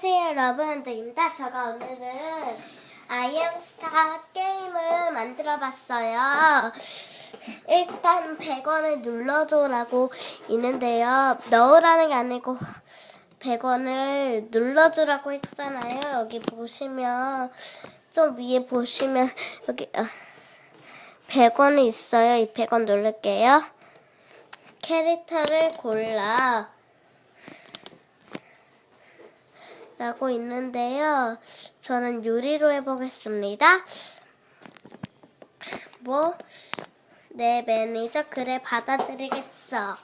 안녕하세요 여러분들입니다. 제가 오늘은 아이엠스타 게임을 만들어 봤어요. 일단 100원을 눌러줘라고 있는데요. 넣으라는 게 아니고 100원을 눌러주라고 했잖아요. 여기 보시면 좀 위에 보시면 여기 어, 100원이 있어요. 이 100원 누를게요. 캐릭터를 골라 라고 있는데요. 저는 유리로 해보겠습니다. 뭐, 내 매니저 그래 받아들이겠어.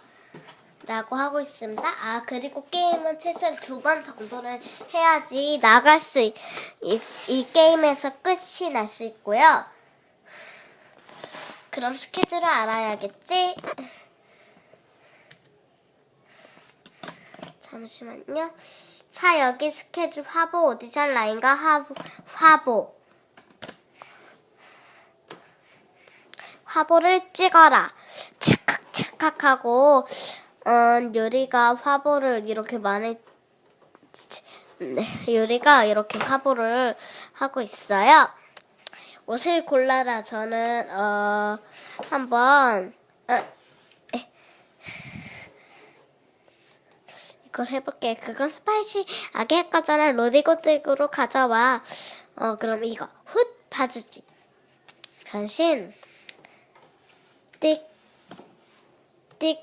라고 하고 있습니다. 아, 그리고 게임은 최소한 두 번 정도는 해야지 나갈 수, 있, 이, 이 게임에서 끝이 날 수 있고요. 그럼 스케줄을 알아야겠지? 잠시만요. 자, 여기 스케줄 화보 오디션 라인과 화보, 화보. 화보를 찍어라. 착각, 착각하고, 어, 요리가 화보를 이렇게 많이, 네, 요리가 이렇게 화보를 하고 있어요. 옷을 골라라. 저는, 어, 한번, 어, 이걸 해볼게. 그건 스파이시 아기 할 거잖아. 로디고틱으로 가져와. 어, 그럼 이거. 훗! 봐주지. 변신. 띡. 띡.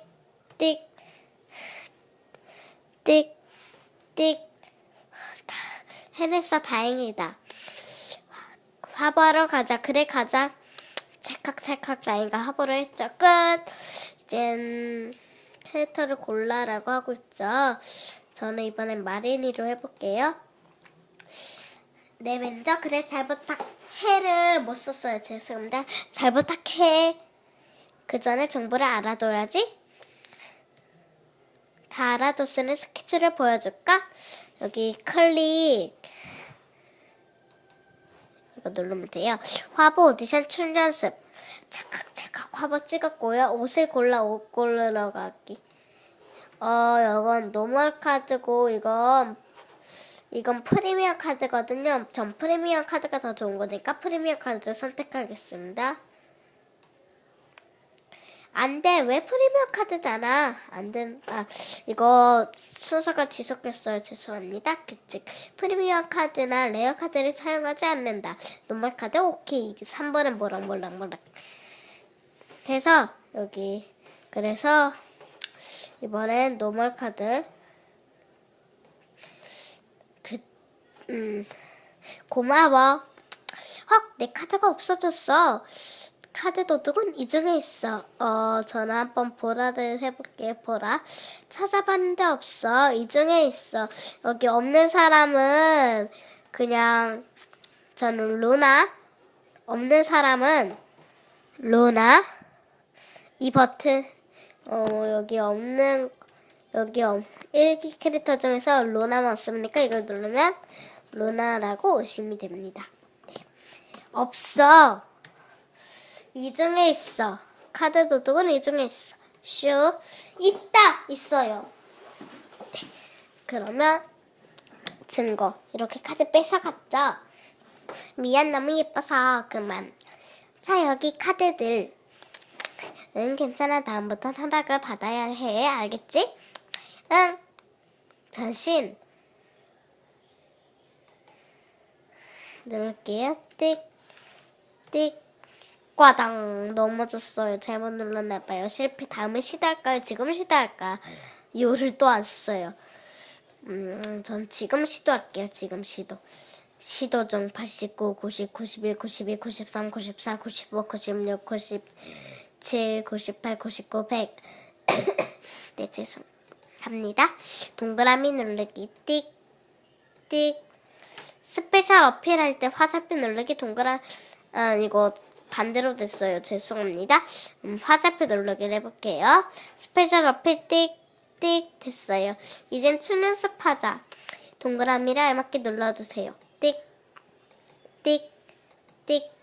띡. 띡. 띡. 해냈어. 다행이다. 화보하러 가자. 그래, 가자. 찰칵찰칵 라인과 화보를 했죠. 끝! 이젠 캐릭터를 골라라고 하고 있죠. 저는 이번엔 마린이로 해볼게요. 네, 매니저 그래 잘 부탁해를 못 썼어요. 죄송합니다. 잘 부탁해. 그 전에 정보를 알아둬야지. 다 알아뒀으니 스케줄을 보여줄까? 여기 클릭. 이거 누르면 돼요. 화보 오디션 출 연습. 찰칵찰칵 화보 찍었고요. 옷을 골라 옷 고르러 가기. 어, 이건 노멀 카드고 이건 이건 프리미엄 카드거든요. 전 프리미엄 카드가 더 좋은 거니까 프리미엄 카드를 선택하겠습니다. 안 돼. 왜 프리미엄 카드잖아. 안 된, 아, 이거 순서가 뒤섞였어요. 죄송합니다. 규칙. 프리미엄 카드나 레어 카드를 사용하지 않는다. 노멀 카드 오케이. 3번은 뭐랑 뭐랑 뭐랑. 그래서, 여기. 그래서, 이번엔 노멀 카드. 그, 음, 고마워. 헉, 내 카드가 없어졌어. 카드 도둑은 이 중에 있어. 어, 저는 한번 보라를 해볼게요. 보라. 찾아봤는데 없어. 이 중에 있어. 여기 없는 사람은 그냥 저는 루나. 없는 사람은 루나. 이 버튼. 어, 여기 없는 여기 없, 1기 캐릭터 중에서 루나만 없으니까 이걸 누르면 루나라고 의심이 됩니다. 네. 없어. 이 중에 있어. 카드 도둑은 이 중에 있어. 슈. 있다! 있어요. 네. 그러면 증거. 이렇게 카드 뺏어갔죠? 미안, 너무 예뻐서 그만. 자, 여기 카드들. 응, 괜찮아. 다음부터 허락을 받아야 해. 알겠지? 응. 변신. 누를게요. 띡, 띡. 꽈당 넘어졌어요. 잘못 눌렀나봐요. 실패. 다음에 시도할까요? 지금 시도할까? 요를 또 안 썼어요. 음, 전 지금 시도할게요. 지금 시도. 시도 중 89, 90, 91, 92, 93, 94, 95, 96, 97, 98, 99, 100. 네, 죄송합니다. 동그라미 누르기 띡, 띡. 스페셜 어필할 때 화살표 누르기 동그라, 아, 이거 반대로 됐어요. 죄송합니다. 음, 화살표 누르기를 해볼게요. 스페셜 어필 띡, 띡 됐어요. 이젠 추연습 하자. 동그라미를 알맞게 눌러주세요. 띡, 띡, 띡.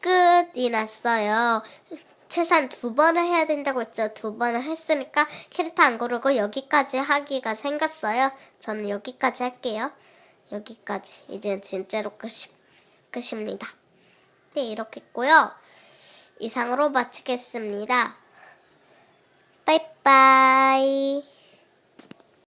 끝이 났어요. 최소한 두 번을 해야 된다고 했죠. 두 번을 했으니까 캐릭터 안 고르고 여기까지 하기가 생겼어요. 저는 여기까지 할게요. 여기까지. 이제 진짜로 끝이, 끝입니다. 네, 이렇게 했고요. 이상으로 마치겠습니다. 빠이빠이.